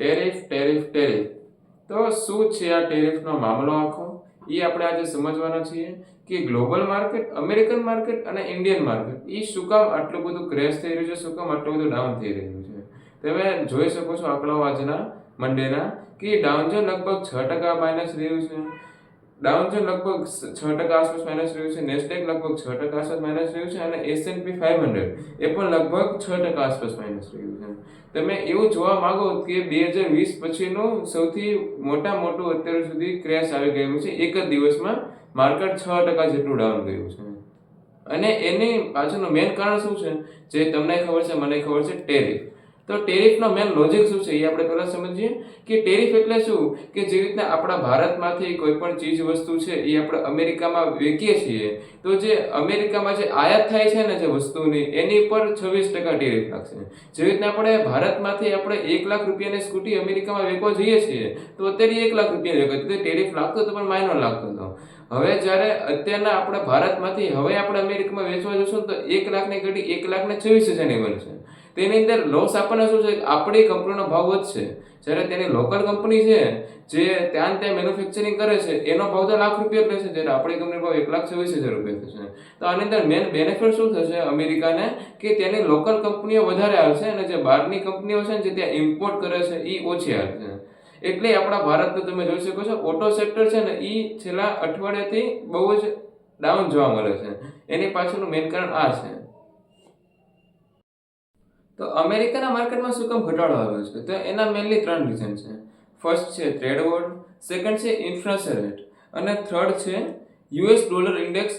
Tariff tariff tariff. તો શું છે આ ટેરિફનો મામલો આખો? એ આપણે આજે સમજવાનો છીએ કે ગ્લોબલ માર્કેટ, અમેરિકન માર્કેટ અને ઇન્ડિયન માર્કેટ એ શું કામ આટલું બધું ક્રેશ થઈ રહ્યું છે? શું કામ આટલું બધું ડાઉન થઈ રહ્યું છે? તમે જોઈ શકો છો આંકડાઓ આજના મંડેના કે ડાઉન જો લગભગ છ ટકા માઇનસ રહ્યું છે. ડાઉન જો લગભગ છ ટકા આસપાસ માઇનસ રહ્યું છે. નેસ્ટેક લગભગ છ ટકા આસપાસ માઇનસ રહ્યું છે અને એસએનપી ફાઈવ હંડ્રેડ એ પણ લગભગ છ ટકા આસપાસ માઇનસ રહ્યું છે. તમે એવું જોવા માંગો કે બે હજાર વીસ પછીનું સૌથી મોટા મોટું અત્યાર સુધી ક્રેશ આવી ગયું છે. એક જ દિવસમાં માર્કેટ છ ટકા જેટલું ડાઉન ગયું છે. અને એની પાછળનું મેઇન કારણ શું છે? જે તમને ખબર છે, મને ખબર છે ટેરિફ તો ટેરિફનો મેન લોજિક શું છે? એ આપણે પહેલા સમજીએ કે ટેરિફ એટલે શું? કે જે રીતના આપણા ભારતમાંથી કોઈ પણ ચીજ વસ્તુ છે, એ આપણે અમેરિકામાં વેચીએ છીએ. તો જે અમેરિકામાં જે આયાત થાય છે ને જે વસ્તુની, એની પર છવ્વીસ ટકા ટેરિફ લાગશે. જે રીતના આપણે ભારતમાંથી આપણે એક લાખ રૂપિયાની સ્કૂટી અમેરિકામાં વેચવા જઈએ છીએ, તો અત્યારે એક લાખ રૂપિયા વેચવા ટેરિફ લાગતો તો, પણ માઇનર લાગતો હતો હવે જ્યારે અત્યારના આપણા ભારતમાંથી, હવે આપણે અમેરિકામાં વેચવા જશું તો એક લાખની ગાડી એક લાખને છવ્વીસ હજારની બનશે. તેની અંદર લોસ આપણને શું છે? આપણી કંપનીનો ભાવ વધશે. જ્યારે તેની લોકલ કંપની છે, જે ત્યાં ત્યાં મેન્યુફેક્ચરિંગ કરે છે, એનો ભાવ તો લાખ રૂપિયા લેશે. જ્યારે આપણી કંપની ભાવ એક લાખ છવ્વીસ હજાર રૂપિયા થશે. તો આની અંદર મેન બેનિફિટ શું થશે અમેરિકાને? કે તેની લોકલ કંપનીઓ વધારે આવશે અને જે બહારની કંપનીઓ છે ને, જે ત્યાં ઇમ્પોર્ટ કરે છે એ ઓછી આવશે એટલે આપણા ભારતનું તમે જોઈ શકો છો ઓટો સેક્ટર છે ને એ છેલ્લા અઠવાડિયાથી બહુ જ ડાઉન જોવા મળે છે. એની પાછળનું મેઇન કારણ આ છે. તો અમેરિકાના માર્કેટમાં શું કામ ઘટાડો આવ્યો છે? તો એના મેનલી ત્રણ રીઝન છે. ફર્સ્ટ છે ટ્રેડ વોર સેકન્ડ છે ઇન્ફ્લેશન રેટ અને થર્ડ છે US dollar index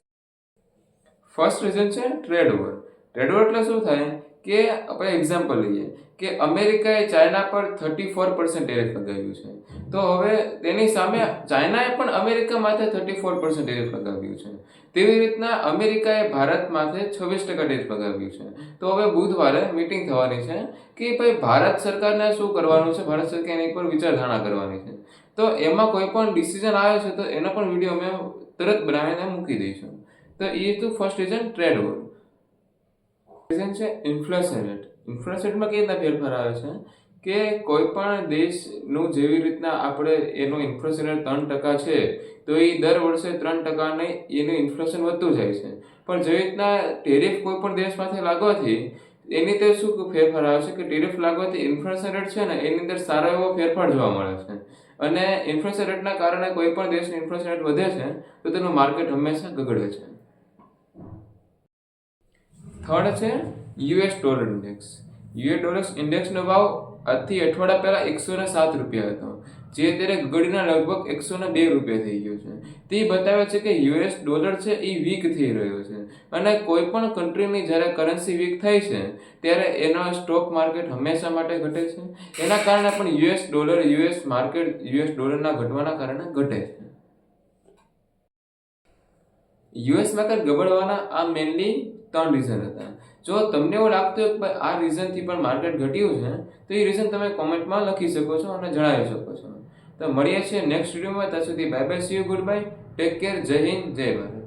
first reason છે ટ્રેડ વોર ટ્રેડ વોર એટલે શું થાય? કે આપણે એક્ઝામ્પલ લઈએ. કે અમેરિકાએ ચાઇના પર થર્ટી ફોર પર્સન્ટ ટેરિફ લગાવ્યું છે. તો હવે તેની સામે ચાઇનાએ પણ અમેરિકા માથે થર્ટી ફોર પર્સન્ટ ટેરિફ લગાવ્યું છે. તેવી રીતના અમેરિકાએ ભારત માથે છવ્વીસ ટકા ટેરિફ લગાવ્યું છે. તો હવે બુધવારે મીટિંગ થવાની છે કે ભાઈ ભારત સરકારને શું કરવાનું છે? ભારત સરકાર એની પર વિચારધારણા કરવાની છે. તો એમાં કોઈ પણ ડિસિઝન આવે છે તો એનો પણ વીડિયો અમે તરત બનાવીને મૂકી દઈશું. તો એ હતું first reason trade war reason છે ઇન્ફ્લેશન રેટ રેટમાં કઈ રીતના ફેરફાર આવે છે? કે કોઈ પણ દેશનું જેવી રીતના આપણે એનું ઇન્ફ્લેશન ત્રણ ટકા છે, તો એ દર વર્ષે ત્રણ ટકાને એનું ઇન્ફ્લેશન વધતું જાય છે. પણ જેવી રીતના ટેરિફ કોઈ પણ દેશમાંથી લાગવાથી, એની તે શું ફેરફાર આવે છે? કે ટેરિફ લાગવાથી ઇન્ફ્લેશન રેટ છે ને, એની અંદર સારો એવો ફેરફાર જોવા મળે છે. અને ઇન્ફ્લેશન રેટના કારણે કોઈ પણ દેશનું ઇન્ફ્લેશન રેટ વધે છે, તો તેનું માર્કેટ હંમેશા ગગડે છે. થર્ડ છે US dollar index. US dollar ઇન્ડેક્સનો ભાવ આજથી અઠવાડિયા પહેલાં એકસો ને સાત રૂપિયા હતો, જે અત્યારે ગગડીના લગભગ એકસો ને બે રૂપિયા થઈ ગયો છે. તે બતાવે છે કે યુએસ ડોલર છે એ વીક થઈ રહ્યો છે અને કોઈ પણ કન્ટ્રીની જ્યારે કરન્સી વીક થાય છે, ત્યારે એનો સ્ટોક માર્કેટ હંમેશા માટે ઘટે છે. એના કારણે પણ US dollar US market US ડોલરના ઘટવાના કારણે ઘટે છે. યુએસ માર્કેટ ગબડવાના આ મેનલી ત્રણ રીઝન હતા. જો તમને એવું લાગતું હોય કે આ રીઝનથી પણ માર્કેટ ઘટ્યું છે, તો એ રીઝન તમે કોમેન્ટમાં લખી શકો છો અને જણાવી શકો છો. તો મળીએ છીએ નેક્સ્ટ વિડીયોમાં ત્યાં સુધી bye bye see you good bye take care Jai Hind, Jai Bharat.